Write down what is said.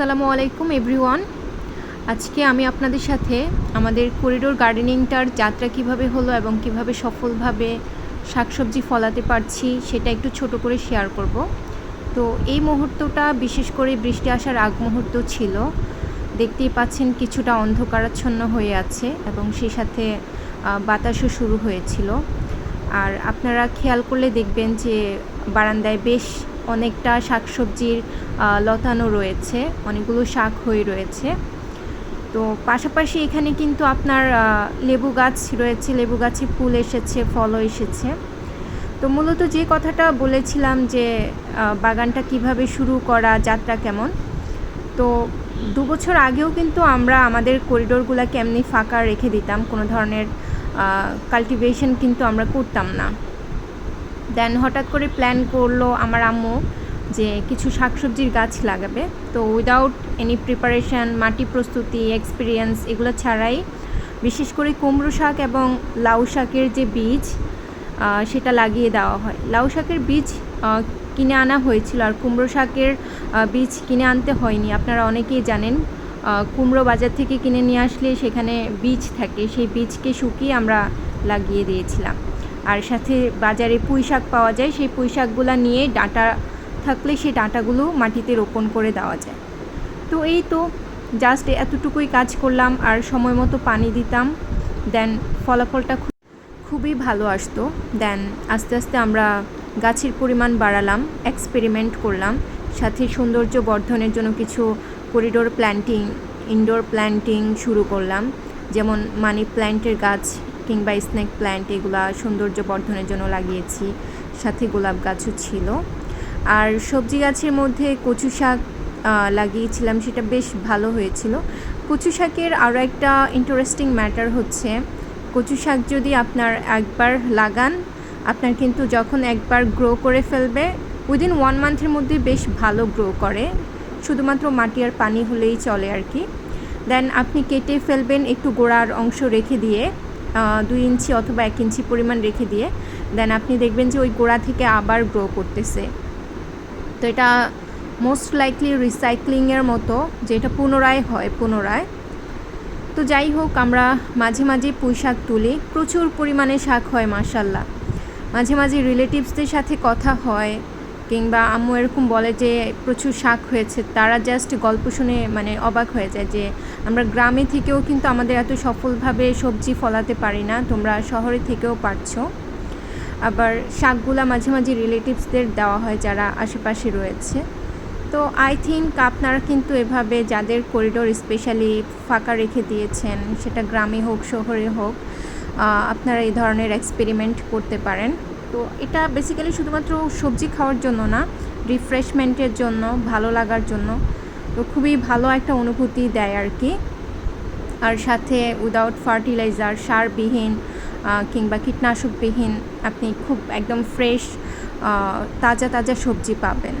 আসসালামু আলাইকুম, এভরিওয়ান। আজকে আমি আপনাদের সাথে আমাদের করিডোর গার্ডেনিংটার যাত্রা কীভাবে হলো এবং কীভাবে সফলভাবে শাকসবজি ফলাতে পারছি সেটা একটু ছোট করে শেয়ার করব। তো এই মুহূর্তটা, বিশেষ করে বৃষ্টি আসার আগ মুহূর্ত ছিল, দেখতেই পাচ্ছেন কিছুটা অন্ধকারাচ্ছন্ন হয়ে আছে এবং সেই সাথে বাতাসও শুরু হয়েছিল। আর আপনারা খেয়াল করলে দেখবেন যে বারান্দায় বেশ অনেকটা শাকসবজির লতানো রয়েছে, অনেকগুলো শাক হয়ে রয়েছে। তো পাশাপাশি এখানে কিন্তু আপনার লেবু গাছ রয়েছে, লেবু গাছে ফুল এসেছে, ফলও এসেছে। তো মূলত যে কথাটা বলেছিলাম যে বাগানটা কীভাবে শুরু করা, যাত্রা কেমন, তো দু বছর আগেও কিন্তু আমরা আমাদের করিডোরগুলোকে এমনি ফাঁকা রেখে দিতাম, কোনো ধরনের কাল্টিভেশন কিন্তু আমরা করতাম না। দেন হঠাৎ করে প্ল্যান করল আমার আম্মু যে কিছু শাকসবজির গাছ লাগাবে। তো উইদাউট এনি প্রিপারেশন মাটি প্রস্তুতি এক্সপিরিয়েন্স এগুলো ছাড়াই বিশেষ করে কুমড়ো শাক এবং লাউ শাকের যে বীজ সেটা লাগিয়ে দেওয়া হয়। লাউ শাকের বীজ কিনে আনা হয়েছিল আর কুমড়ো শাকের বীজ কিনে আনতে হয়নি। আপনারা অনেকেই জানেন কুমড়ো বাজার থেকে কিনে নিয়ে আসলে সেখানে বীজ থাকে। সেই বীজকে শুকিয়ে আমরা লাগিয়ে দিয়েছিলাম। আর সাথে বাজারে পুঁই শাক পাওয়া যায়, সেই পুঁই শাকগুলো নিয়ে ডাঁটা থাকলে সেই ডাঁটাগুলো মাটিতে রোপণ করে দেওয়া যায়। তো এই তো জাস্ট এতটুকুই কাজ করলাম আর সময় মতো পানি দিতাম দেন ফলাফলটা খুবই ভালো আসতো। দেন আস্তে আস্তে আমরা গাছের পরিমাণ বাড়ালাম এক্সপেরিমেন্ট করলাম, সাথে সৌন্দর্য বর্ধনের জন্য কিছু করিডোর প্ল্যান্টিং ইনডোর প্ল্যান্টিং শুরু করলাম। যেমন মানি প্ল্যান্টের গাছ কিংবা স্নেক প্ল্যান্ট এগুলা সৌন্দর্য বর্ধনের জন্য লাগিয়েছি, সাথে গোলাপ গাছও ছিল। আর সবজি গাছের মধ্যে কচু শাক লাগিয়েছিলাম, সেটা বেশ ভালো হয়েছিল। কচু শাকের আরও একটা ইন্টারেস্টিং ম্যাটার হচ্ছে, কচু শাক যদি আপনার একবার লাগান, আপনার কিন্তু যখন একবার গ্রো করে ফেলবে উইদিন ওয়ান মান্থের মধ্যে বেশ ভালো গ্রো করে। শুধুমাত্র মাটি আর পানি হলেই চলে আর কি। দেন আপনি কেটে ফেলবেন, একটু গোড়ার অংশ রেখে দিয়ে। দুই ইঞ্চি অথবা এক ইঞ্চি পরিমাণ রেখে দিয়ে দেন আপনি দেখবেন যে ওই গোড়া থেকে আবার গ্রো করতেছে। তো এটা মোস্ট লাইকলি রিসাইক্লিংয়ের মতো, যেটা পুনরায় হয়, পুনরায়। তো যাই হোক, আমরা মাঝে মাঝে পুঁই শাক তুলি, প্রচুর পরিমাণে শাক হয় মার্শাল্লাহ মাঝে মাঝে রিলেটিভসদের সাথে কথা হয় কিংবা আম্মু এরকম বলে যে, প্রচুর শাক হয়েছে। তারা জাস্ট গল্প শুনে মানে অবাক হয়ে যায় যে, আমরা গ্রামে থেকেও কিন্তু আমাদের এত সফলভাবে সবজি ফলাতে পারি না। তোমরা শহরে থেকেও পারছ। আবার শাকগুলা মাঝে মাঝে রিলেটিভসদের দেওয়া হয় যারা আশেপাশে রয়েছে। তো আই থিঙ্ক আপনারা কিন্তু এভাবে যাদের করিডোর স্পেশালি ফাঁকা রেখে দিয়েছেন, সেটা গ্রামে হোক, শহরে হোক আপনারা এই ধরনের এক্সপেরিমেন্ট করতে পারেন। তো এটা বেসিক্যালি শুধুমাত্র সবজি খাওয়ার জন্য না রিফ্রেশমেন্টের জন্য, ভালো লাগার জন্য। তো খুবই ভালো একটা অনুভূতি দেয় আর কি। আর সাথে উইদাউট ফার্টিলাইজার সারবিহীন কিংবা কীটনাশকবিহীন আপনি খুব একদম ফ্রেশ তাজা তাজা সবজি পাবেন।